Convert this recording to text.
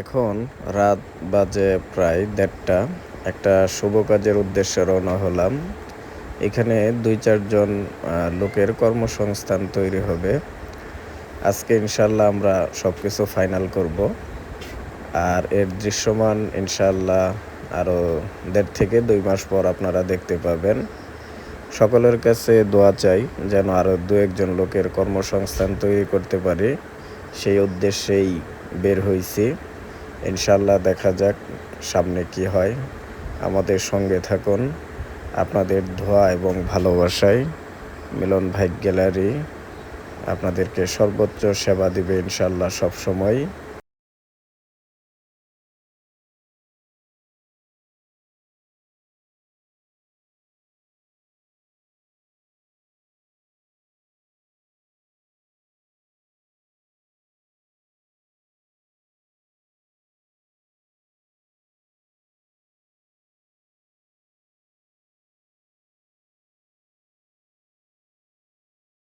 এখন রাত বাজে প্রায় দেড়টা। একটা শুভ কাজের উদ্দেশ্যে রওনা হলাম। এখানে দুই চারজন লোকের কর্মসংস্থান তৈরি হবে। আজকে ইনশাল্লাহ আমরা সব কিছু ফাইনাল করব। আর এর দৃশ্যমান ইনশাল্লাহ আরও দেড় থেকে দুই মাস পর আপনারা দেখতে পাবেন। সকলের কাছে দোয়া চাই যেন আরও দু একজন লোকের কর্মসংস্থান তৈরি করতে পারি। সেই উদ্দেশ্যেই বের হয়েছি ইনশাল্লাহ দেখা যাক সামনে কি হয়। আমাদের সঙ্গে থাকুন। আপনাদের ধোয়া এবং ভালোবাসায় মিলন ভাই গ্যালারি আপনাদেরকে সর্বোচ্চ সেবা দিবে ইনশাল্লাহ সবসময়।